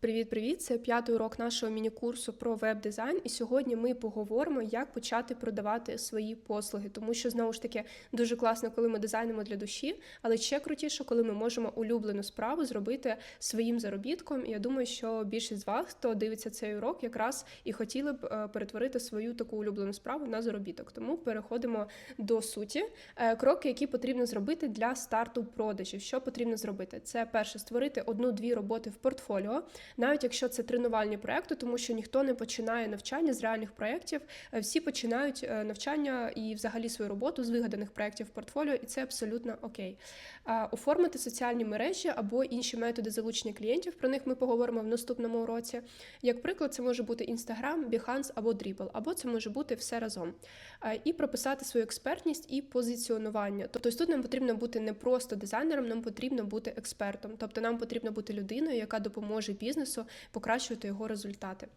Привіт-привіт! Це п'ятий урок нашого міні-курсу про веб-дизайн. І сьогодні ми поговоримо, як почати продавати свої послуги, тому що знову ж таки дуже класно, коли ми дизайнимо для душі, але ще крутіше, коли ми можемо улюблену справу зробити своїм заробітком. Я думаю, що більшість з вас, хто дивиться цей урок, якраз і хотіли б е, перетворити свою таку улюблену справу на заробіток. Тому переходимо до суті. Е, Кроки, які потрібно зробити для старту продажів. Що потрібно зробити? Це перше створити одну-дві роботи в портфоліо навіть якщо це тренувальні проекти, тому що ніхто не починає навчання з реальних проєктів, е, всі починають е, навчання і взагалі свою роботу з вигаданих проєктів в портфоліо, і це абсолютно окей. Оформити соціальні мережі або інші методи залучення клієнтів. Про них ми поговоримо в наступному уроці. Як приклад, це може бути Instagram, Behance або Dribble, або це може бути все разом. І прописати свою експертність і позиціонування. Тобто тут нам потрібно бути не просто дизайнером, нам потрібно бути експертом. Тобто нам потрібно бути людиною, яка допоможе бізнесу покращувати його результати.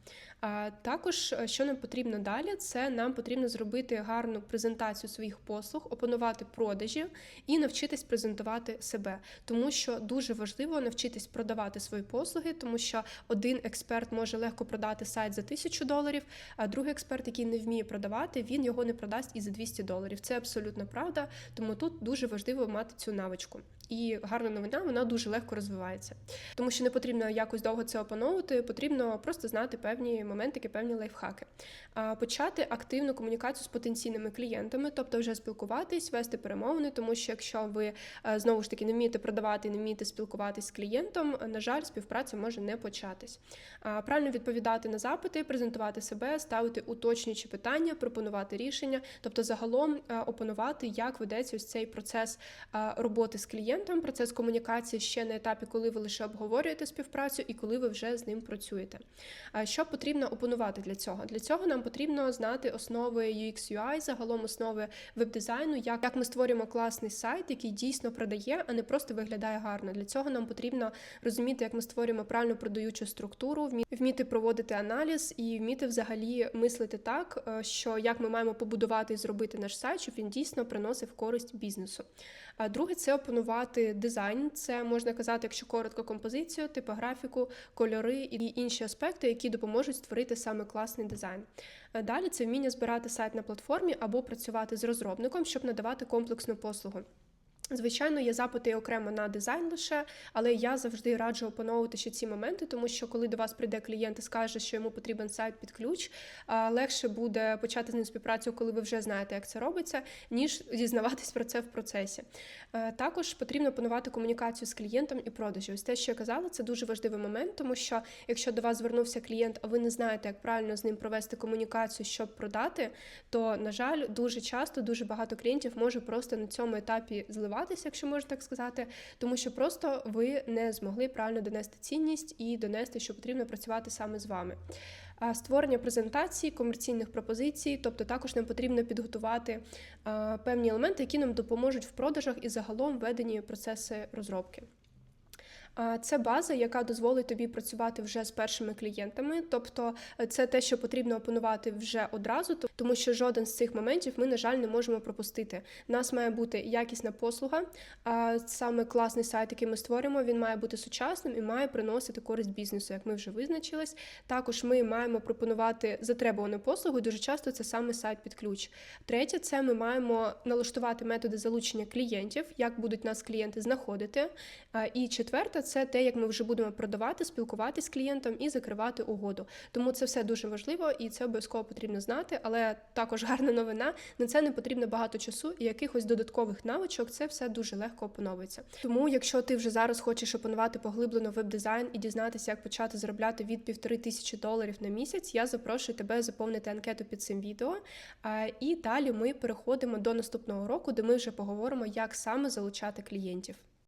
Також, е, що нам потрібно далі, це нам потрібно зробити гарну презентацію своїх послуг, опанувати продажі і навчитись презентувати себе, тому що дуже важливо навчитись продавати свої послуги, тому що один експерт може легко продати сайт за тисячу доларів, а другий експерт, який не вміє продавати, він його не продасть і за 200 доларів. Це абсолютно правда, тому тут дуже важливо мати цю навичку. І гарна новина, вона дуже легко розвивається, тому що не потрібно якось довго це опановувати, потрібно просто знати певні моментики, певні лайфхаки. А почати активну комунікацію з потенційними клієнтами, тобто вже спілкуватись, вести перемовини, тому що якщо ви е, знову ж таки не вмієте продавати, не вмієте спілкуватись з клієнтом, на жаль, співпраця може не початись. Правильно відповідати на запити, презентувати себе, ставити уточнюючі питання, пропонувати рішення, тобто загалом е, опанувати, як ведеться ось цей процес е, роботи з клієнтом, процес комунікації ще на етапі, коли ви лише обговорюєте співпрацю і коли ви вже з ним працюєте. Що потрібно опанувати для цього? Для цього нам потрібно знати основи UX UI, загалом основи веб-дизайну, як, як ми створюємо класний сайт, який дійсно продає, а не просто виглядає гарно. Для цього нам потрібно розуміти, як ми створюємо правильно продаючу структуру, вміти проводити аналіз і вміти взагалі мислити так, е, що як ми маємо побудувати і зробити наш сайт, щоб він дійсно приносив користь бізнесу. А друге це опанувати дизайн. Це можна казати, якщо коротко, композицію, типографіку, кольори і інші аспекти, які допоможуть створити саме класний дизайн. Далі це вміння збирати сайт на платформі або працювати з розробником, щоб надавати комплексну послугу. Звичайно, є запити окремо на дизайн лише, але я завжди раджу опановувати ще ці моменти, тому що коли до вас прийде клієнт і скаже, що йому потрібен сайт під ключ, легше буде почати з ним співпрацю, коли ви вже знаєте, як це робиться, ніж дізнаватись про це в процесі. Також потрібно опанувати комунікацію з клієнтом і продажі. Ось те, що я казала, це дуже важливий момент, тому що якщо до вас звернувся клієнт, а ви не знаєте, як правильно з ним провести комунікацію, щоб продати, то на жаль, дуже часто дуже багато клієнтів може просто на цьому етапі зливати зламатися, якщо можна так сказати, тому що просто ви не змогли правильно донести цінність і донести, що потрібно працювати саме з вами. Створення презентації, комерційних пропозицій, тобто також нам потрібно підготувати певні елементи, які нам допоможуть в продажах і загалом веденні процеси розробки. Це база, яка дозволить тобі працювати вже з першими клієнтами, тобто е, це те, що потрібно опанувати вже одразу, тому що жоден з цих моментів ми, на жаль, не можемо пропустити. У нас має бути якісна послуга, саме класний сайт, який ми створюємо, він має бути сучасним і має приносити користь бізнесу, як ми вже визначились. Також ми маємо пропонувати затребувану послугу. Дуже часто це саме сайт під ключ. Третє, це ми маємо налаштувати методи залучення клієнтів, як будуть нас клієнти знаходити. І четверте це те, як ми вже будемо продавати, спілкуватися з клієнтом і закривати угоду. Тому це все дуже важливо і це обов'язково потрібно знати. Але також гарна новина на це не потрібно багато часу і якихось додаткових навичок. Це все дуже легко опановується. Тому, якщо ти вже зараз хочеш опанувати поглиблено веб-дизайн і дізнатися, як почати заробляти від півтори тисячі доларів на місяць, я запрошую тебе заповнити анкету під цим відео. І далі ми переходимо до наступного року, де ми вже поговоримо, як саме залучати клієнтів.